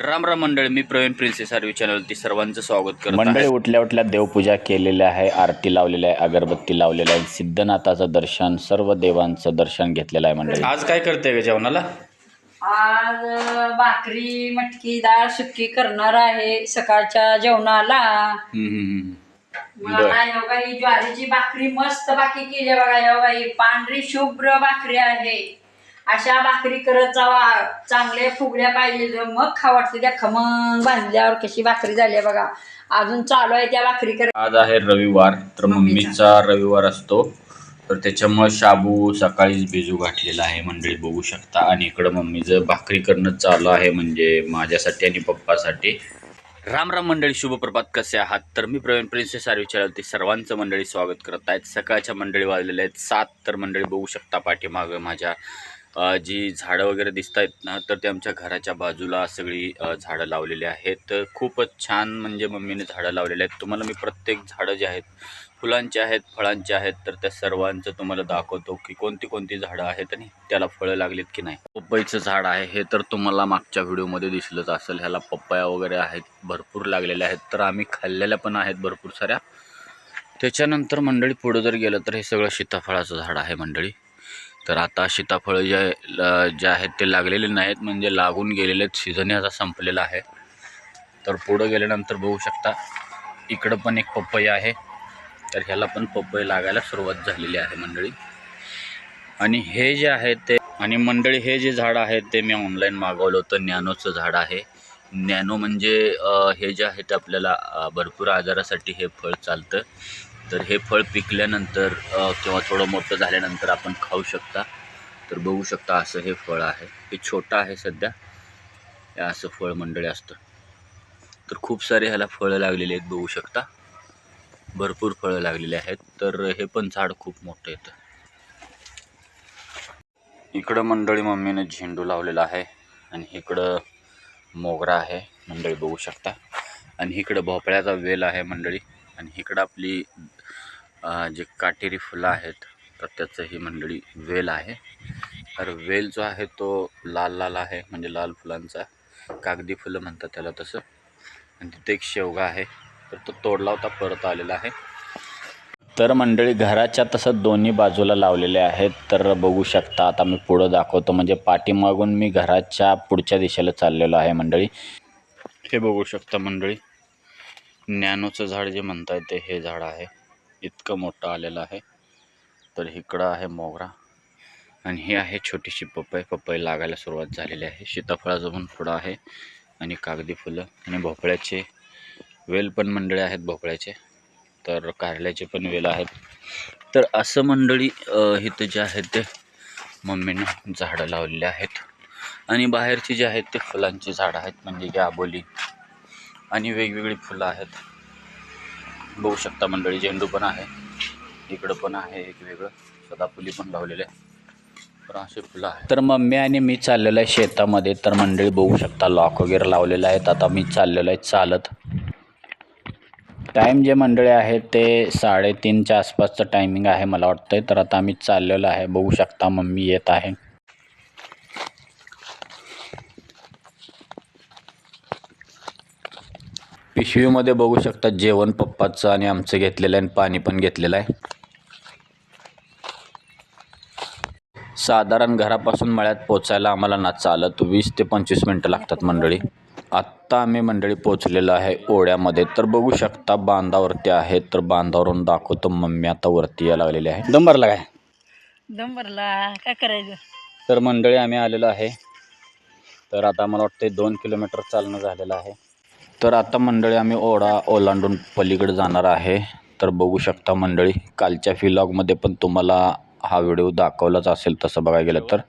राम राम मंडळी मी Pravin princess RV चॅनलवरती सर्वांचं स्वागत करत मंडळी उठल्या उठल्या देवपूजा केलेली आहे आरती लावलेली आहे अगरबत्ती लावलेली आहे सिद्धनाथाचं दर्शन सर्व देवांचं दर्शन घेतलेलं आहे मंडळी. आज काय करते का जेवणाला? आज भाकरी मटकी डाळ सुक्की करणार आहे सकाळच्या जेवणाला. हम्म, हम्म, हम्म. मला बघा ही ज्वारीची भाकरी मस्त बाकी केली आहे बघा हे बघा ही पांढरी शुभ्र भाकरी आहे. अशा भाकरी करत जावा. चांगल्या फुगड्या पाहिजे मग खा वाटते त्या खमंग बांधल्यावर कशी भाकरी झाली बघा. अजून चालू आहे त्या भाकरी कर आज आहे रविवार तर मम्मीचा. रविवार असतो. तर त्याच्यामुळे शाबू सकाळीच भिजू घातलेला आहे मंडळी बघू शकता. आणि इकडं मम्मीचं भाकरी करणं चालू आहे म्हणजे माझ्यासाठी आणि पप्पासाठी. राम राम मंडळी शुभप्रभात कसे आहात? तर मी प्रवीण प्रिन्सेस आरवी चॅनलवरती सर्वांचं मंडळी स्वागत करत आहेत. सकाळच्या मंडळी वाजलेल्या आहेत सात तर मंडळी बघू शकता पाठीमागं माझ्या जी झाडं वगैरे दिसत आहेत ना तर ते आमच्या घराच्या बाजूला सगळी झाडं लावलेली आहेत. तर खूपच छान म्हणजे मम्मीने झाडं लावलेली आहेत. तुम्हाला मी प्रत्येक झाडं जे आहेत फुलांचे आहेत फळांचे आहेत तर त्या सर्वांचं तुम्हाला दाखवतो की कोणती कोणती झाडं आहेत आणि त्याला फळं लागलीत की नाही. पपईचं झाड आहे हे तर तुम्हाला मागच्या व्हिडिओमध्ये दिसलंच असेल. ह्याला पपया वगैरे आहेत भरपूर लागलेल्या आहेत. तर आम्ही खाल्लेल्या पण आहेत भरपूर साऱ्या. त्याच्यानंतर मंडळी पुढं जर गेलं तर हे सगळं सीताफळाचं झाड आहे मंडळी. तर आता सीताफळं जे ल- जे आहेत ते लागलेले नाहीत म्हणजे लागून गेलेले आहेत सीझन आता संपलेला आहे. तर पुढं गेल्यानंतर बघू शकता इकडं पण एक पपई आहे. तर ह्याला पण पपई लागायला सुरुवात झालेली आहे मंडळी. आणि हे जे आहे ते आणि मंडळी हे जे झाड आहे ते मी ऑनलाईन मागवलं होतं. नॅनोचं झाड आहे. नॅनो म्हणजे हे जे आहे ते आपल्याला भरपूर आजारासाठी हे फळ चालतं. तर हे फळ पिकल्यानंतर किंवा थोडं मोठं झाल्यानंतर आपण खाऊ शकता. तर बघू शकता असं हे फळ आहे. हे छोटं आहे सध्या. हे असं फळ मंडळी असतं. तर खूप सारे ह्याला फळं लागलेली आहेत बघू शकता. भरपूर फळं लागलेली आहेत. तर हे पण झाड खूप मोठं येतं. इकडं मंडळी मम्मीनं झेंडू लावलेला आहे आणि इकडं मोगरा आहे. मंडळी बघू शकता. आणि इकडं भोपळ्याचा वेल आहे मंडळी. आणि इकडं आपली जे काटेरी फुलं आहेत तर त्याचं ही मंडळी वेल आहे. तर वेल जो आहे तो लाल लाल आहे म्हणजे लाल फुलांचा. कागदी फुलं म्हणतात त्याला तसं. आणि तिथे एक शेवगा आहे तर तो तोडला होता परत आलेला आहे. तर मंडळी घराच्या तसं दोन्ही बाजूला लावलेले आहेत. तर बघू शकता आता मी पुढं दाखवतो. म्हणजे पाठीमागून मी घराच्या पुढच्या दिशेला चाललेलो आहे मंडळी. हे बघू शकता मंडळी नॅनोचं झाड जे म्हणता येते हे झाड आहे. इतकं मोठं आलेलं आहे. तर इकडं आहे मोगरा. आणि ही आहे छोटीशी पपई. पपई लागायला सुरुवात झालेली आहे. सीताफळाचं पण फुलं आहे. आणि कागदी फुलं. आणि भोपळ्याचे वेल पण मंडळी आहेत भोपळ्याचे. तर कारल्याचे पण वेल आहेत. तर असं मंडळी इथं जे आहेत ते मम्मीने झाडं लावलेले आहेत. आणि बाहेरची जी आहेत ते फुलांची झाडं आहेत. म्हणजे की आबोली. आणि वेगवेगळी फुलं आहेत. बघू शकता मंडळी झेंडू पण आहे. इकडं पण आहे एक वेगळं. सदाफुली पण लावलेले आहे. तर फुलं आहे तर मम्मी आणि मी चाललेलो आहे शेतामध्ये. तर मंडळी बघू शकता लॉक वगैरे लावलेलं आहेत. आता मी चाललेलो आहे चालत. टाईम जे मंडळी आहे ते साडेतीनच्या आसपासचं टायमिंग आहे मला वाटतंय. तर आता आम्ही चाललेलो आहे. बघू शकता मम्मी येत आहे. पिशवीमध्ये बघू शकता जेवण पप्पाचं आणि आमचं घेतलेलं आहे आणि पाणी पण घेतलेलं आहे. साधारण घरापासून मळ्यात पोचायला आम्हाला ना चालत वीस ते पंचवीस मिनटं लागतात मंडळी. आत्ता आम्ही मंडळी पोचलेलो आहे ओढ्यामध्ये. तर बघू शकता बांधावरती आहे तर बांधावरून दाखवतो मम्मी आता वरती यायला लागलेली आहे. डंबरला काय? दम भरला. काय करायचं? तर मंडळी आम्ही आलेलो आहे. तर आता मला वाटतं दोन किलोमीटर चालणं झालेलं आहे. तर आता मंडळी आम्ही ओढा ओलांडून पलीकडे जाणार आहे. तर बघू शकता मंडळी कालच्या फिलॉगमध्ये पण तुम्हाला हा व्हिडिओ दाखवलाच असेल तसं बघायला गेलं तर.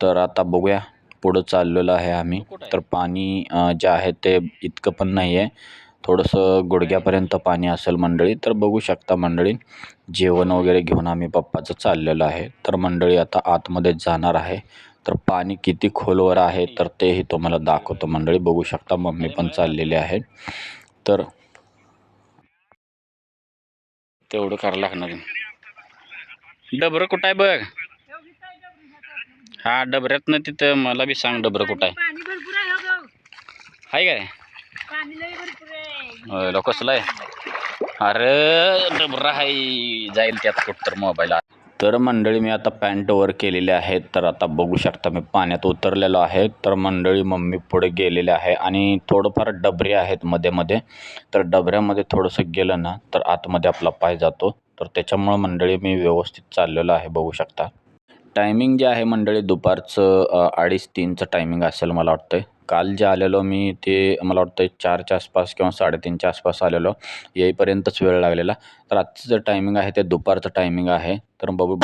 तर आता बघूया पुढं चाललेलो आहे आम्ही. तर पाणी जे आहे ते इतकं पण नाही आहे थोडंसं गुडघ्यापर्यंत पाणी असेल मंडळी. तर बघू शकता मंडळी जेवण वगैरे घेऊन आम्ही पप्पाचं चाललेलं आहे. तर मंडळी आता आतमध्ये जाणार आहे. तर पाणी किती खोलवर आहे तर तेही तुम्हाला दाखवतो. मंडळी बघू शकता मम्मी पण चाललेली आहे. तर तेवढं करायला लागणार डबरं कुठं आहे बघ? हा डबऱ्यातनं तिथं. मला बी सांग डबरं कुठं आहे. आहे हो काय? कसलं आहे? अरे डबरा हाय. जाईल त्यात कुठं तर मोबाईल तर मंडळी मी आता पॅन्ट वर केलेले आहेत. तर आता बघू शकता मी पाण्यात उतरलेलो आहे. तर मंडळी मम्मी पुढे गेलेले आहे आणि थोडंफार डबरे आहेत मध्ये मध्ये. तर डबऱ्यामध्ये थोडंसं गेलं ना तर आतमध्ये आपला पाय जातो. तर त्याच्यामुळं मंडळी मी व्यवस्थित चाललेलो आहे बघू शकता. टायमिंग जे आहे मंडळी दुपारचं अडीच तीनचं टायमिंग असेल मला वाटतं काल जे आलेलो मी ते मला वाटतं चारच्या आसपास किंवा साडेतीनच्या आसपास आलेलो. येईपर्यंतच वेळ लागलेला. तर आजचं जे टायमिंग आहे ते दुपारचं टायमिंग आहे. तर बघू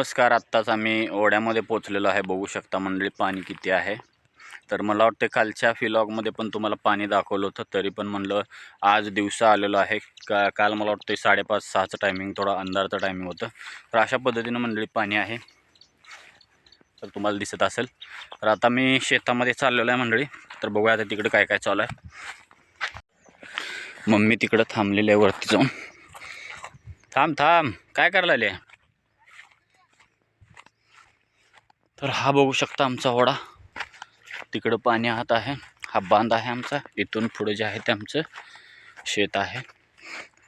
नमस्कार आत्ताच आम्ही ओढ्यामध्ये पोचलेलो आहे. बघू शकता मंडळी पाणी किती आहे. तर मला वाटतं कालच्या फिलॉगमध्ये पण तुम्हाला पाणी दाखवलं होतं. तरी पण म्हणलं आज दिवसा आलेलो आहे. का काल मला वाटतं साडेपाच सहाचं टायमिंग थोडा अंधारचं टायमिंग होतं. तर अशा पद्धतीनं मंडळी पाणी आहे. तर तुम्हाला दिसत असेल. तर आता मी शेतामध्ये चाललेलो आहे मंडळी. तर बघूया आता तिकडं काय काय चालू आहे. मम्मी तिकडं थांबलेली आहे वरती जाऊन. थांब थांब. काय करायला आले तर हा बघू शकता आमचा ओढा तिकडं पाणी आत आहे. हा बांध आहे आमचा. इथून पुढे जे आहे ते आमचं शेत आहे.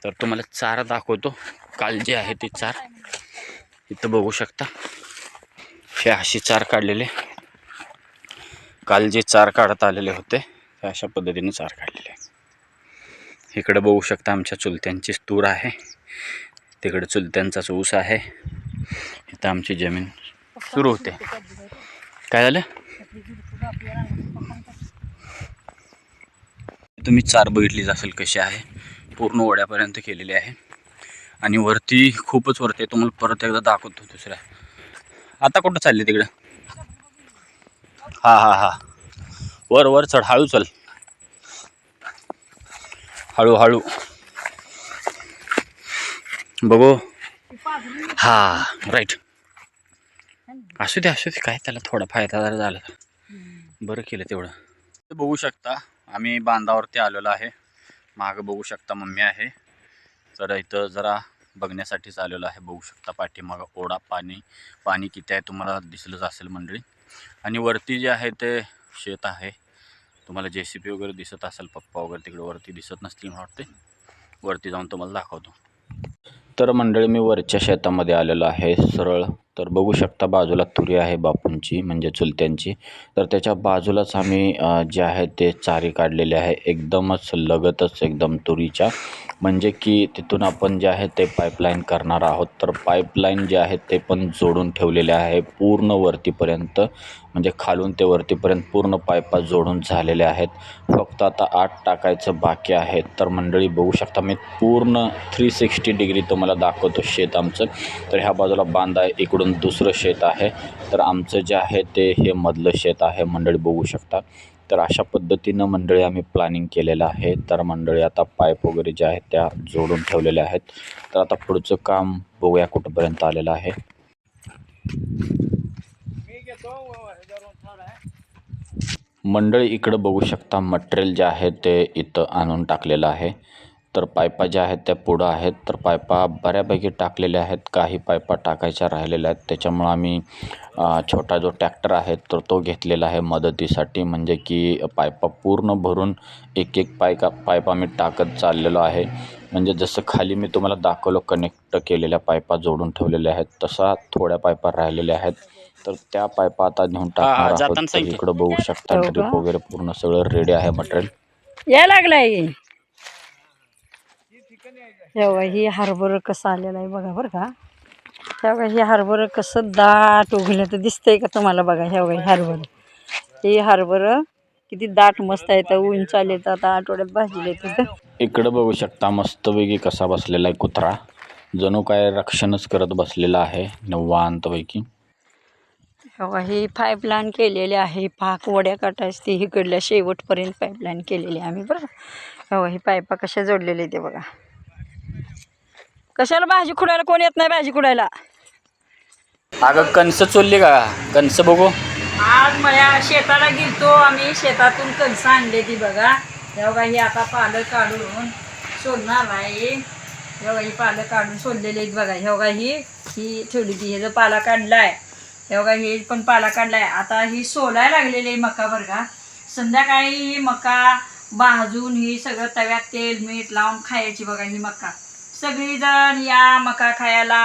तर तुम्हाला चारा दाखवतो. काल जे आहे ते चार. इथं बघू शकता. हे अशी चार काढलेले. काल जे चार काढत आलेले होते ते अशा पद्धतीने चार काढलेले इकडे बघू शकता आमच्या चुलत्यांची तूर आहे. तिकडे चुलत्यांचाच ऊस आहे. इथं आमची जमीन सुरू होते. काय झालं? तुम्ही चार बघितलीच असेल कशी आहे. पूर्ण ओढ्यापर्यंत केलेली आहे. आणि वरती खूपच वरती आहे. तुम्हाला परत एकदा दाखवतो दुसऱ्या. आता कुठं चालली तिकडं? हा हा हा. वर वर चढ. हळू चल. हळूहळू बघू. हा राईट असू दे असू दे काय त्याला थोडा फायदा जरा झाला बरं केलं तेवढं. ते बघू शकता आम्ही बांधावरती आलेलो आहे. मागं बघू शकता मम्मी आहे. तर इथं जरा बघण्यासाठीच आलेलो आहे. बघू शकता पाठीमागं ओढा पाणी पाणी किती आहे तुम्हाला दिसलंच असेल मंडळी. आणि वरती जे आहे ते शेत आहे. तुम्हाला जे सी पी वगैरे दिसत असेल पप्पा वगैरे तिकडे वरती दिसत नसतील मला वाटते. वरती जाऊन तुम्हाला दाखवतो. तर मंडळी मी वरच्या शेतामध्ये आलेलो आहे सरळ. तर बघू शकता बाजूला तुरी आहे बापूंची म्हणजे चुलत्यांची. तर त्याच्या बाजूलाच आम्ही जे आहे ते चारी काढलेले आहे. एकदमच लगतच एकदम तुरीच्या. म्हणजे की तिथून आपण जे आहे ते पाईपलाईन करणार आहोत. तर पाईपलाईन जे आहे ते पण जोडून ठेवलेले आहे. पूर्ण वरतीपर्यंत म्हणजे खालून ते वरतीपर्यंत पूर्ण पाईपा जोडून झालेले आहेत. फक्त आता आठ टाकायचं बाकी आहे. तर मंडळी बघू शकता मी पूर्ण थ्री सिक्स्टी डिग्री तुम्हाला दाखवतो शेत आमचं. तर ह्या बाजूला बांध आहे इकडून दुसरं शेत आहे. तर आमचं जे आहे ते हे मधलं शेत आहे. मंडळी बघू शकता. तर अशा पद्धतीनं मंडळी आम्ही प्लॅनिंग केलेलं आहे. तर मंडळी आता पाईप वगैरे ज्या आहेत त्या जोडून ठेवलेल्या आहेत. तर आता पुढचं काम बघूया कुठंपर्यंत आलेलं आहे. मंडळी इकडं बघू शकता मटेरियल जे आहे ते इथं आणून टाकलेलं आहे. तर पायपा ज्या आहेत त्या पुढं आहेत. तर पायपा बऱ्यापैकी टाकलेल्या आहेत. काही पायपा टाकायच्या राहिलेल्या आहेत. त्याच्यामुळं आम्ही छोटा जो ट्रॅक्टर आहे तर तो घेतलेला आहे मदतीसाठी. म्हणजे की पायपा पूर्ण भरून एक एक पायका पाईप आम्ही टाकत चाललेलो आहे. म्हणजे जसं खाली मी तुम्हाला दाखवलं कनेक्ट केलेल्या पायपा जोडून ठेवलेल्या आहेत. तसा थोड्या पायपा राहिलेल्या आहेत. तर त्या पायपा आता नेऊन टाकणार आहोत. इकडं बघू शकता हो ड्रिप? वगैरे पूर्ण सगळं रेडी आहे मटेरियल या लागलाय. तेव्हा ही हरभर कसं आलेलं आहे बघा बरं का. तेव्हा ही हरभर कसं दाट उघडलं तर दिसतंय का तुम्हाला बघा ह्या ही हरभर. ही हरभर किती दाट मस्त आहे. तर ऊन चालेल आता आठवड्यात भाजीले तिथं. इकडं बघू शकता मस्तपैकी कसा बसलेला आहे कुत्रा. जणू काय रक्षणच करत बसलेला आहे निवांतपैकी बघा ही पाईपलाईन केलेली आहे. पाक वड्या काटायची ती इकडल्या शेवटपर्यंत पाईपलाईन केलेली आहे आम्ही बरं ही पायपा कशा जोडलेली ते बघा. कशाला भाजी खुडायला? कोण येत नाही भाजी खुडायला? अगं कणस चोलली का? कणस बघू. आज माझ्या शेताला गेलतो. आम्ही शेतातून कणसं आणले ती बघा. हे बघा ही आता पालं काढून सोलणार आहे. हे बघा ही पालं काढून सोललेली आहेत बघा. हे बघा ही ही ठेवली ती. हे जो पाला काढलाय हे बघा हे पण पाला काढलाय. आता ही सोलायला लागलेली आहे मका बरं का. संध्याकाळी ही मका भाजून ही सगळं तव्यात तेल मीठ लावून खायची बघा ही मका. सगळीजण या मका खायला.